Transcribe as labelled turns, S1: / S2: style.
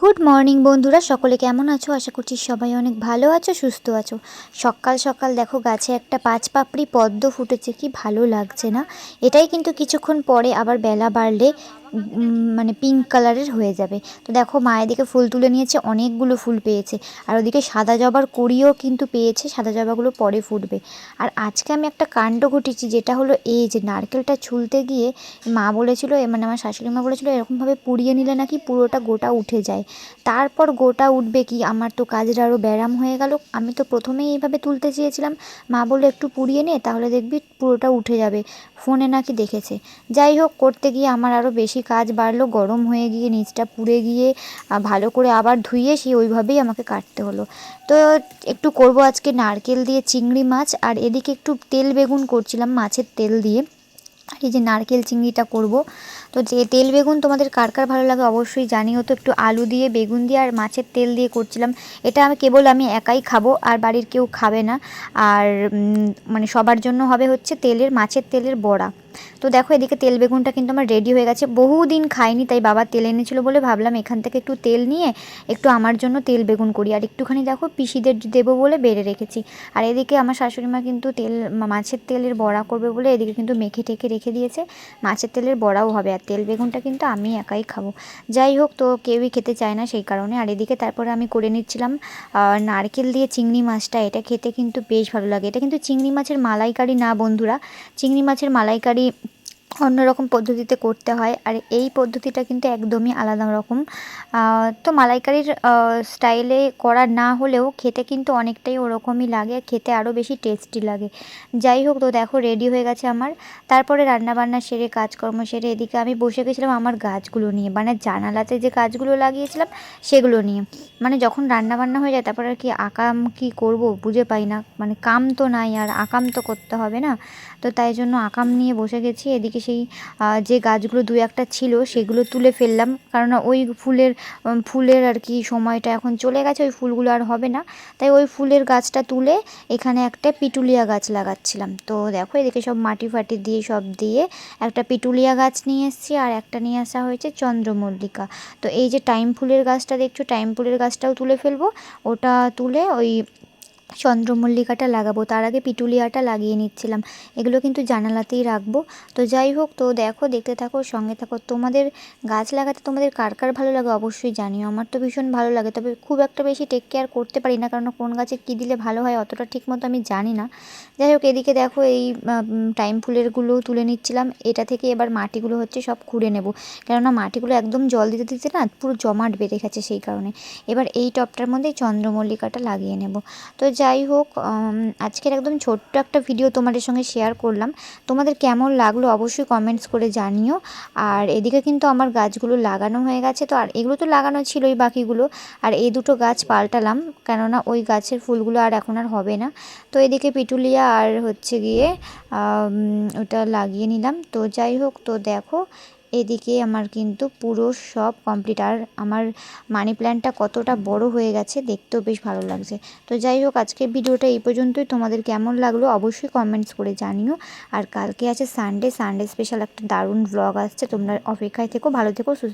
S1: Good morning বন্ধুরা, সকলে কেমন আছো? আশা করছি সবাই অনেক ভালো আছো, সুস্থ আছো। সকাল সকাল দেখো গাছে একটা পাঁচ পাপড়ি পদ্ম ফুটেছে, কি ভালো লাগছে না? এটাই কিন্তু কিছুক্ষণ পরে আবার বেলা বাড়লে মানে পিঙ্ক কালারের হয়ে যাবে। তো দেখো, মা এদিকে ফুল তুলে নিয়েছে, অনেকগুলো ফুল পেয়েছে। আর ওদিকে সাদা জবার কড়িও কিন্তু পেয়েছে, সাদা জবাগুলো পরে ফুটবে। আর আজকে আমি একটা কাণ্ড ঘটিয়েছি, যেটা হলো এই যে নারকেলটা ছুলতে গিয়ে মা বলেছিল মানে আমার শাশুড়ি মা বলেছিল, এরকমভাবে পুড়িয়ে নিলে নাকি পুরোটা গোটা উঠে যায়। তারপর গোটা উঠবে কি? আমার তো কাজের আরও ব্যায়াম হয়ে গেল। আমি তো প্রথমেই এইভাবে তুলতে চেয়েছিলাম। মা বলল, একটু পুড়িয়ে নে, তাহলে দেখবি পুরোটা উঠে যাবে। ফোনে নাকি দেখেছে। যাই হোক, করতে গিয়ে আমার আরও বেশি কাজ বাড়লো, গরম হয়ে গিয়ে নিচটা পুড়ে গিয়ে ভালো করে আবার ধুয়ে সেই ওইভাবেই আমাকে কাটতে হলো। তো একটু করব আজকে নারকেল দিয়ে চিংড়ি মাছ, আর এদিকে একটু তেল বেগুন করছিলাম মাছের তেল দিয়ে। আর এই যে নারকেল চিংড়িটা করব। তো যে তেল বেগুন তোমাদের কার কার ভালো লাগে অবশ্যই জানিও তো, একটু আলু দিয়ে, বেগুন দিয়ে, আর মাছের তেল দিয়ে করছিলাম। এটা আমি কেবল আমি একাই খাব, আর বাড়ির কেউ খাবে না। আর মানে সবার জন্য হবে হচ্ছে তেলের, মাছের তেলের বড়া। তো দেখো এদিকে তেল বেগুনটা কিন্তু আমার রেডি হয়ে গেছে। বহুদিন খাইনি, তাই বাবা তেল এনেছিল বলে ভাবলাম এখান থেকে একটু তেল নিয়ে একটু আমার জন্য তেল বেগুন করি। আর একটুখানি দেখো পিসিদের দেবো বলে বেড়ে রেখেছি। আর এদিকে আমার শাশুড়ি মা কিন্তু তেল মাছের তেলের বড়া করবে বলে এদিকে কিন্তু মেখে টেখে রেখে দিয়েছে। মাছের তেলের বড়াও হবে আর তেল বেগুনটা কিন্তু আমি একাই খাব। যাই হোক তো কেউই খেতে চায় না সেই কারণে। আর এদিকে তারপরে আমি করে নিচ্ছিলাম নারকেল দিয়ে চিংড়ি মাছটা। এটা খেতে কিন্তু বেশ ভালো লাগে। এটা কিন্তু চিংড়ি মাছের মালাইকারি না বন্ধুরা। চিংড়ি মাছের মালাইকারি ಮಾಡಿ অন্যরকম পদ্ধতিতে করতে হয়। আর এই পদ্ধতিটা কিন্তু একদমই আলাদা রকম। তো মালাইকারির স্টাইলে করা না হলেও খেতে কিন্তু অনেকটাই ওরকমই লাগে। খেতে আরও বেশি টেস্টি লাগে। যাই হোক, তো দেখো রেডি হয়ে গেছে আমার। তারপরে রান্নাবান্না সেরে, কাজকর্ম সেরে এদিকে আমি বসে গেছিলাম আমার গাছগুলো নিয়ে। মানে জানালাতে যে গাছগুলো লাগিয়েছিলাম সেগুলো নিয়ে। মানে যখন রান্নাবান্না হয়ে যায়, তারপরে আর কি আকাম কি করব বুঝে পাই না। মানে কাম তো নাই, আর আকাম তো করতে হবে না। তো তাই জন্য আকাম নিয়ে বসে গেছি। এদিকে সেই যে গাছগুলো দু একটা ছিল সেগুলো তুলে ফেললাম। কারণ ওই ফুলের ফুলের আর কি সময়টা এখন চলে গেছে, ওই ফুলগুলো আর হবে না। তাই ওই ফুলের গাছটা তুলে এখানে একটা পিটুলিয়া গাছ লাগাচ্ছিলাম। তো দেখো, এদিকে সব মাটি ফাটি দিয়ে সব দিয়ে একটা পিটুলিয়া গাছ নিয়ে এসেছি আর একটা নিয়ে আসা হয়েছে চন্দ্রমল্লিকা। তো এই যে টাইম ফুলের গাছটা দেখছ, টাইম ফুলের গাছটাও তুলে ফেলব। ওটা তুলে ওই চন্দ্রমল্লিকাটা লাগাবো, তার আগে পিটুলিয়াটা লাগিয়ে নিচ্ছিলাম। এগুলো কিন্তু জানালাতেই রাখব। তো যাই হোক, তো দেখো, দেখতে থাকো, সঙ্গে থাকো। তোমাদের গাছ লাগাতে তোমাদের কার কার ভালো লাগে অবশ্যই জানিও। আমার তো ভীষণ ভালো লাগে, তবে খুব একটা বেশি টেক কেয়ার করতে পারি না, কারণ কোন গাছে কী দিলে ভালো হয় অতটা ঠিক মতো আমি জানি না। যাই হোক, এদিকে দেখো, এই টাইম ফুলেরগুলো তুলে নিচ্ছিলাম। এটা থেকে এবার মাটিগুলো হচ্ছে সব খুঁড়ে নেব। কেননা মাটিগুলো একদম জল দিতে দিতে না পুরো জমাট বেঁধে গেছে সেই কারণে। এবার এই টবটার মধ্যে চন্দ্রমল্লিকাটা লাগিয়ে নেব। তো যাই হোক আজকের একদম ছোট্ট একটা ভিডিও তোমাদের সঙ্গে শেয়ার করলাম। তোমাদের কেমন লাগল অবশ্যই কমেন্টস করে জানিও। আর এদিকে কিন্তু আমার গাছগুলো লাগানো হয়ে গেছে তো, আর এগুলো তো লাগানো ছিল ছিলই বাকিগুলো। আর এই দুটো গাছ পাল্টালাম, কেননা ওই গাছের ফুলগুলো আর এখন আর হবে না। তো এদিকে পিটুলিয়া আর হচ্ছে গিয়ে ওটা লাগিয়ে নিলাম। তো যাই হোক তো দেখো এদিকে আমার কিন্তু পুরো সব কমপ্লিট আর আমার মানি প্ল্যান্টটা কতটা বড় হয়ে গেছে দেখতেও বেশ ভালো লাগছে। তো যাই হোক আজকে ভিডিওটা এই পর্যন্তই। তোমাদের কেমন লাগল অবশ্যই কমেন্টস করে জানিও। আর কালকে আছে সানডে সানডে স্পেশাল একটা দারুণ ব্লগ আসছে। তোমরা অপেক্ষায় থেকো, ভালো থেকো, সুস্থ